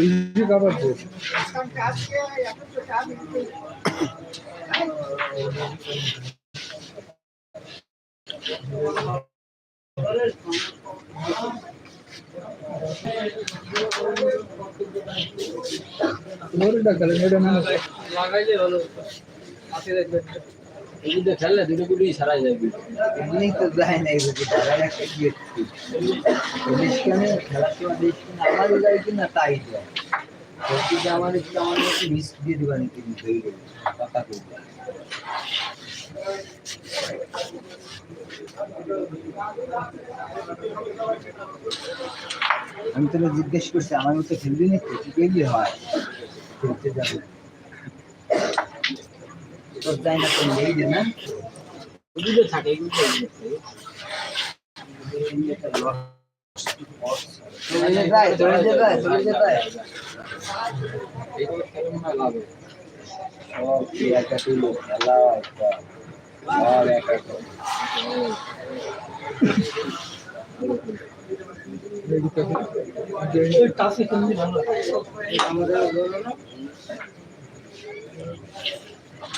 Easy কাবার দিয়ে doctor এটা না লাগাইলে ভালো হাতে দেখবেন এগুলো খেললে দুটো গুলোই সারা যাবে এমনি তো যায় না এগুলো তারা একটা কি দেশখানে খেলার সময় দেশখানে আমার যায় কিনা তাই যায় যদি আমার একটু আমার একটু রিস্ক দিয়ে দেবেন কিন্তু ধরে কথা করবে আমি তোকে জিজ্ঞেস করছি আমার মতো খেলবি না তো কি গেলি হয় খেলতে যাবে। তোর যায় না তো নেই যে না এগুলো থাকে এগুলো চলে যায় চলে যায় চলে যায় এগুলো খেলে মনে হয় লাভে সব কি একা তুলো খেলা একটা সব একা তো। ওই টাসে খেললে ভালো খেলবার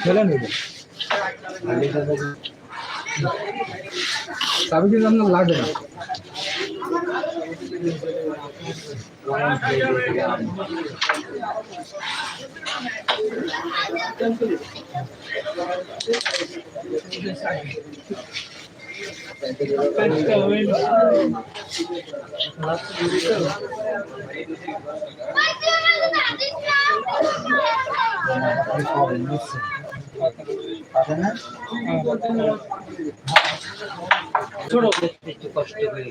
খেলে নেবে তবে কিন্তু আপনার লাগে না আপনি পাবেন বুঝছেন পাবেন না ছোট একটু কষ্ট করে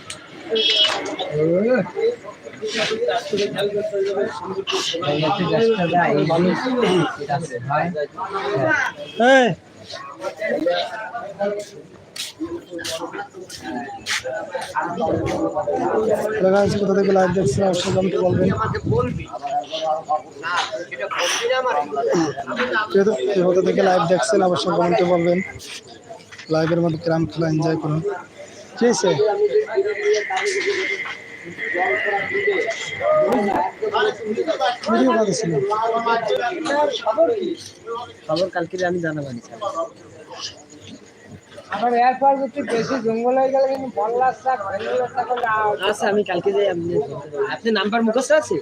কোথা থেকে লাইভ দেখছেন অবশ্যই কমেন্টে বলবেন কোথা থেকে বলবেন লাইভের মধ্যে গ্রাম খেলা এনজয় করুন কি হয়েছে খবর কালকে আমি জানাবানি আমার এরপর যদি বেশি জঙ্গল হয়ে গেলে কিন্তু বল্লার শাক আচ্ছা আমি কালকে যাই আপনি আপনি নাম্বার মুখস্থ আছে?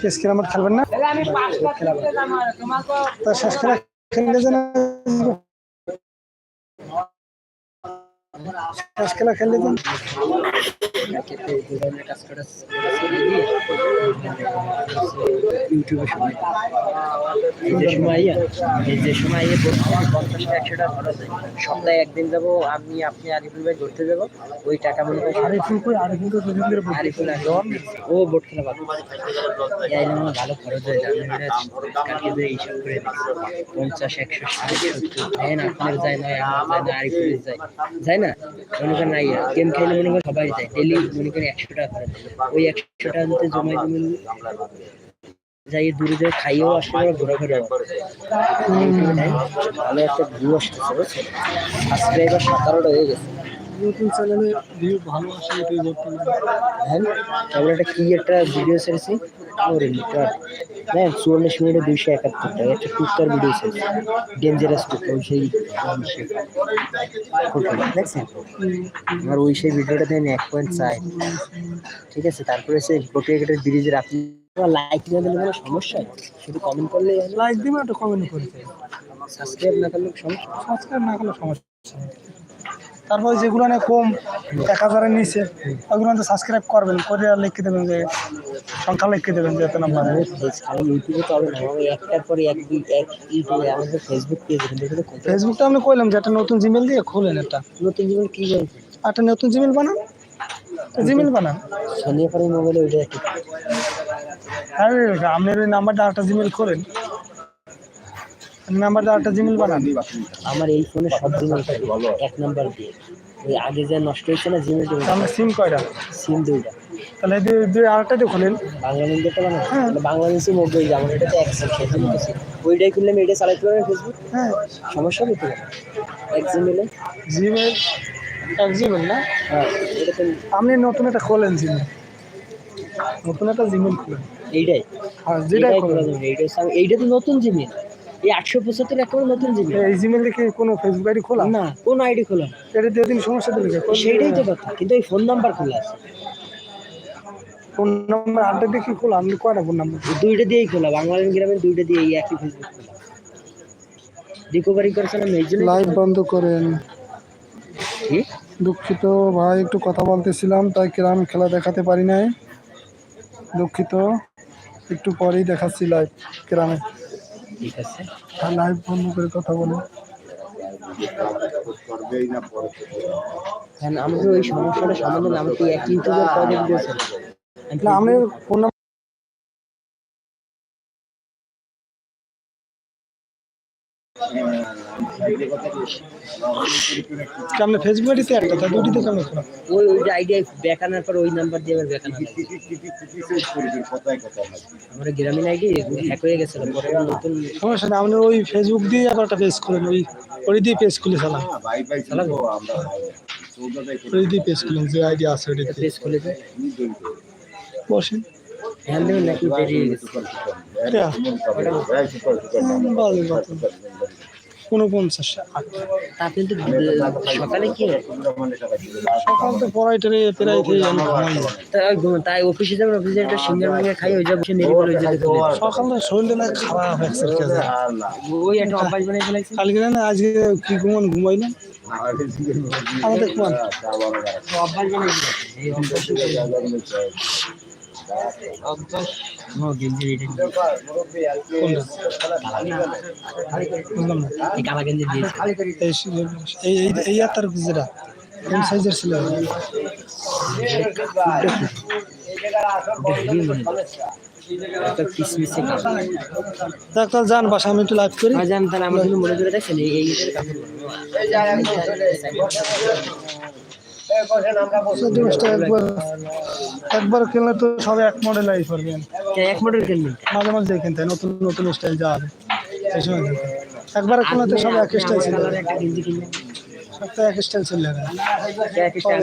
কেস কেরামত খেলবেন না? তাহলে আমি পাঁচটা আর তোমাকে শেষ খেলা খেললে যেন তাস খেলা খেললে তো? ইউটিউবে সময় যে সময় ইয়া, এই যে সময় ইয়ে বলছি, পঞ্চাশ একশো খরচ হয়। সপ্তাহে একদিন যাব আমি আপনি আরিফুল ভাই ঘুরতে যাব। ওই টাকা মনে আরিফুল কই? আরিফুল তো দুদিন ধরে আরিফুল আসবে। ও বোট খেলা ভালো। এই খরচ হয়ে হিসাব করে পঞ্চাশ একশো ষাট সত্তর। দেখেন আপনার যায় না আমার যায় না আরিফুলের যায়। যায় না? মনে করেন নাই গেম খেলে মনে করেন সবাই যায় ডেলি মনে করেন একশো টাকা খরচ ওই একশো টাকা যদি জমাই জমি যাই দূরে দূরে খাইয়েও আসলে ঘোরাঘুরি ভালো একটা ভিউ আসতেছে সাবস্ক্রাইবার সতেরোটা হয়ে গেছে। নতুন চ্যানেলে ভিউ ভালো আসে এটাই বর্তমানে হ্যাঁ তারপরে একটা কি একটা ভিডিও ছেড়েছি? ওরে লিটার হ্যাঁ চুয়াল্লিশ মিনিটে দুইশো একাত্তর টাকা একটা টুকটার ভিডিও ছেড়েছি। ডেঞ্জারাস টুকটার ওই সেই দেখছেন? আমার ওই সেই ভিডিওটাতে আমি এক পয়েন্ট চাই ঠিক আছে তারপরে সে প্রক্রিয়াটের ব্রিজের আপনি লাইক না দিলে কোনো সমস্যা শুধু কমেন্ট করলে লাইক দিবে একটা কমেন্ট করতে সাবস্ক্রাইব না করলে সমস্যা সাবস্ক্রাইব না করলে সমস্যা। তারপরে যেগুলো না কম এক হাজারের নিচে ওইগুলো তো সাবস্ক্রাইব করবেন করে আর লিখে দেবেন যে সংখ্যা লিখে দেবেন যে এত নাম্বার ইউটিউবে তো একটার পরে এক দুই এক ইউটিউবে আমাদের ফেসবুক পেজ ফেসবুকটা আমি কইলাম যে একটা নতুন জিমেল দিয়ে খোলেন একটা। নতুন জিমেল কি বলছে একটা নতুন জিমেল বানান। জিমেল বানান। পরে মোবাইলে ওইটা আরে আপনার ওই নাম্বারটা একটা জিমেল খোলেন নাম্বারটা একটা জিমেল বানান। আমার এই ফোনে সব জিমেল থাকে। এক নাম্বার দিয়ে। ওই আগে যা নষ্ট হয়েছে না জিমেল আপনার সিম কয়টা? সিম দুইটা। তাহলে দুই- দুই আরেকটা দিয়ে খোলেন। বাংলাদেশটা বানা বাংলাদেশি মোবাইল আমার এটাতে অ্যাক্সেস সেটা বলতেছি ওইটাই খুললে আমি এটা চালাতে পারবেন ফেসবুক হ্যাঁ। সমস্যা হতে পারে এক জিমেলে জিমেল এক জিমেল না? হ্যাঁ এটা তো আপনি নতুন একটা খোলেন জিমেল নতুন একটা জিমেল খোলেন। এইটাই। হ্যাঁ যেটাই খোলা যাবে। এইটা এইটা তো নতুন জিমেল এই আটশো পঁচাত্তর একেবারে নতুন জিমেল। এই জিমেল দেখে কোনো ফেসবুক আইডি খোলা? না কোন আইডি খোলা এটা দিয়ে দিন সমস্যা দিলে সেইটাই তো কথা কিন্তু এই ফোন নাম্বার খোলা আছে। ফোন নাম্বার আড্ডা দেখি খোলা কয়টা ফোন নাম্বার দুইটা দিয়েই খোলা বাংলাদেশ গ্রামের দুইটা দিয়ে এই একই ফেসবুক খোলা। রিকভারি করেছিলাম এই জন্য লাইভ বন্ধ করেন। দুঃখিত ভাই একটু কথা বলতেছিলাম তাই ক্যারাম খেলা দেখাতে পারি নাই। দুঃখিত একটু পরেই দেখাচ্ছি লাইভ ক্যারামে। ঠিক আছে। লাইভ বন্ধ করে কথা বলে। হ্যাঁ আমাদের ওই সমস্যাটা সমাধান আমার তো এক ইউটিউবের ফোন আপনি ফেসবুক আইডিতে একটা তা দুটিতে কেমন ওই ওই আইডিয়া ব্যাক পর ওই নাম্বার দিয়ে আবার লাগে। আমার গ্রামীণ আইডি হ্যাক হয়ে গেছিল পরে নতুন সমস্যা নেই আপনি ওই ফেসবুক দিয়ে আবার একটা পেজ খুলেন ওই ওই দিয়ে পেজ খুলে চালান ওই দিয়ে পেজ খুলেন যে আইডি আছে ওইটাতে পেজ খুলে বসেন। দেবেন নাকি দেরি হয়ে গেছে উনপঞ্চাশ আট তা কিন্তু সকালে কি সকাল তো পড়াইটারে প্রায় আমি ঘুমাই। তাই অফিসে যাবেন অফিসে একটা সিঙ্গার মিঙ্গার খাই ওই যা নেড়ে বলে ওই যে দেখে নেবে। সকাল তো শরীরটা না খারাপ হয়েছে ওই একটা অভ্যাস বানিয়ে ফেলাইছে কালকে না আজকে কি ঘুমান ঘুমাইলাম আমাদের অভ্যাস বানিয়ে ফেলাইছে। এই অভ্যাস অভ্যাস ও গেঞ্জি রেডি কোনটা বুঝলাম না এই কালা গেঞ্জি দিয়েছে এই এই এই- এই আর তার যেটা কোন সাইজের ছিল একটা কিসমিসে কাপড় দেখ তাহলে যান বাসা আমি একটু লাইভ করি জান তাহলে আমার মনে করে দেখছেন এই মাসটা একবার একবার কিনলে তো সবাই এক মডেল আই করবেন এক মডেল কিনবেন মাঝে মাঝে কিনতে হয়, নতুন নতুন স্টাইল যা হবে এই সময় একবার কিনলে তো সব এক স্টাইল ছিল। কালার একটা গেঞ্জি কিনবেন সব তো এক স্টাইল ছিল এক স্টাইল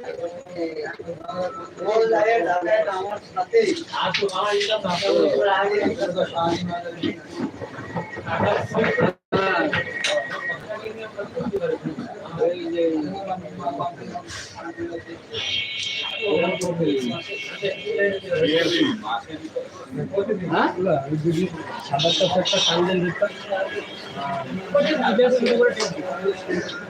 এক স্টাইল গেঞ্জি কিনছি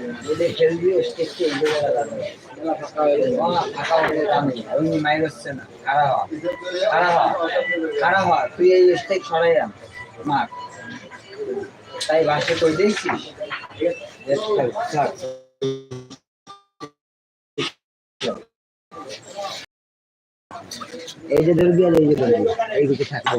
করে। হচ্ছে না। হওয়া। হওয়া। হওয়া। তুই এই স্টেজ সরাই তাই বাসে খেল, থাক। এই যে ধরবি আর এই যে ধরবি। এইদিকে থাকবে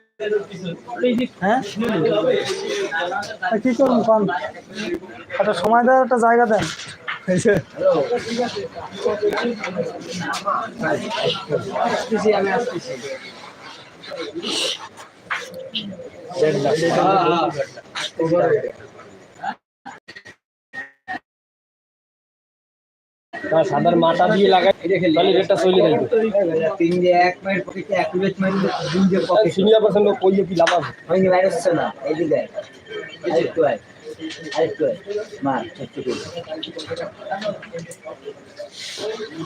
হ্যাঁ? কি করুন পান একটা সময় দেওয়ার একটা জায়গা দেন এই যে, আসতেছি আমি আসতেছি সাদার মাথা দিয়ে লাগাই তাহলে রেটটা চলে যাবে তিন যে এক মিনিট পকেটে এক মিনিট মারলে দুই যে পকেট সিনিয়র পার্সেন্ট কইয়ে কি লাভ আছে? হয়নি না এইদিকে আরেকটু আয় আরেকটু আয়। মার ছোট্ট করে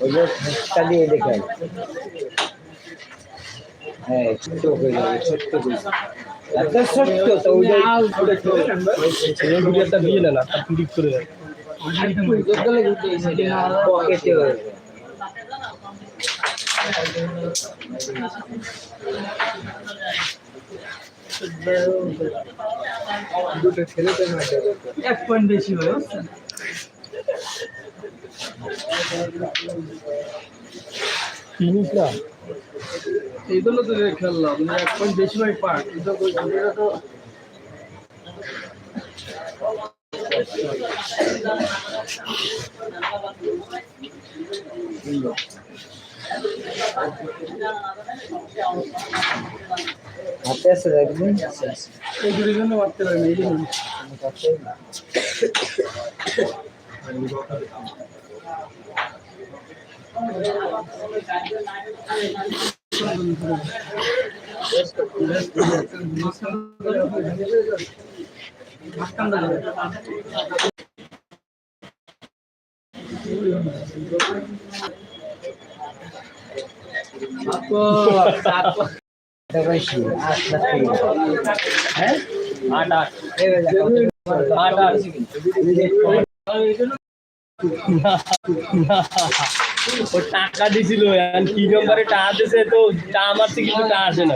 ওই যে মুখটা দিয়ে দেখে হ্যাঁ ছোট্ট হয়ে যাবে ছোট্ট এত ছোট্ট তো ওই যে একটা দিয়ে ক্লিক করে হয়ে যাবে এক পয়েন্ট বেশি তো খেললাম মানে এক পয়েন্ট বেশি হয় পার্ট এটা তো এটা তো হাতে আছে দেখবেন এই দুটোর জন্য মারতে পারি না এই জন্য। লাখ টাকা টাকা। দিছিল কি নম্বরে টাকা দিছে তো আমার থেকে টাকা আসে না।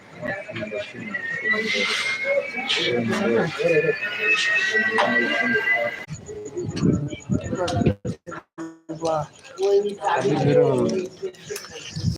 একটা টাক দিচ্ছি বাহ